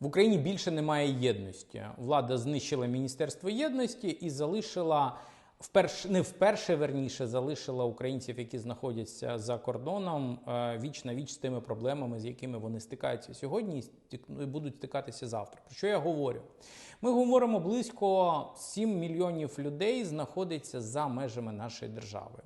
В Україні більше немає єдності. Влада знищила Міністерство єдності і залишила вперше не вперше верніше залишила українців, які знаходяться за кордоном, е, віч на віч з тими проблемами, з якими вони стикаються сьогодні, і ну, будуть стикатися завтра. Про що я говорю? Ми говоримо близько 7 мільйонів людей знаходиться за межами нашої держави.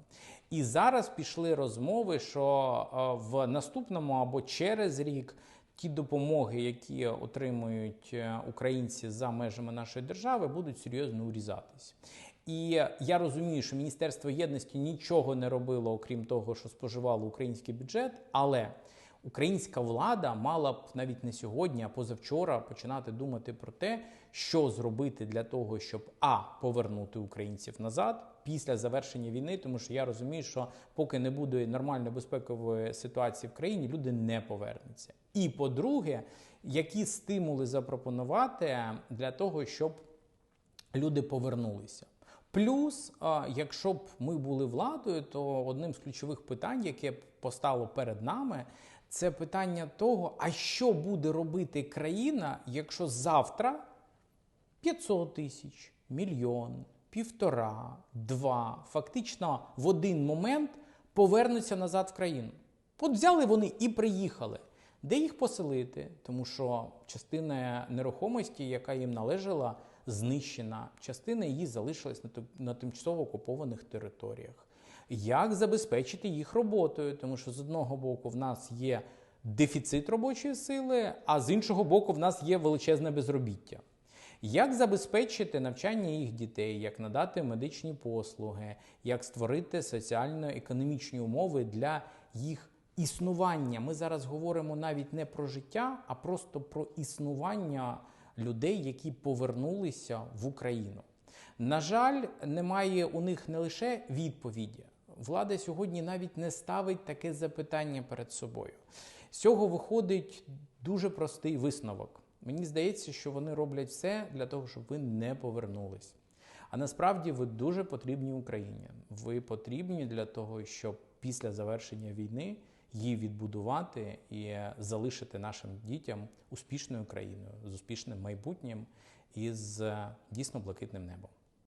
І зараз пішли розмови, що е, в наступному або через рік ті допомоги, які отримують е, українці за межами нашої держави, будуть серйозно урізатись. І я розумію, що Міністерство єдності нічого не робило, окрім того, що споживало український бюджет, але українська влада мала б навіть не сьогодні, а позавчора починати думати про те, що зробити для того, щоб а повернути українців назад після завершення війни, тому що я розумію, що поки не буде нормальної безпекової ситуації в країні, люди не повернуться. І по-друге, які стимули запропонувати для того, щоб люди повернулися. Плюс, якщо б ми були владою, то одним з ключових питань, яке постало перед нами, це питання того, а що буде робити країна, якщо завтра 500 тисяч, мільйон, півтора, два, фактично в один момент повернуться назад в країну. От взяли вони і приїхали. Де їх поселити? Тому що частина нерухомості, яка їм належала, знищена, частина її залишилась на тимчасово окупованих територіях. Як забезпечити їх роботою? Тому що з одного боку в нас є дефіцит робочої сили, а з іншого боку, в нас є величезне безробіття. Як забезпечити навчання їх дітей, як надати медичні послуги, як створити соціально-економічні умови для їх існування? Ми зараз говоримо навіть не про життя, а просто про існування людей, які повернулися в Україну. На жаль, немає у них не лише відповіді. Влада сьогодні навіть не ставить таке запитання перед собою. З цього виходить дуже простий висновок. Мені здається, що вони роблять все для того, щоб ви не повернулись. А насправді ви дуже потрібні Україні. Ви потрібні для того, щоб після завершення війни її відбудувати і залишити нашим дітям успішною країною з успішним майбутнім і з е, дійсно блакитним небом.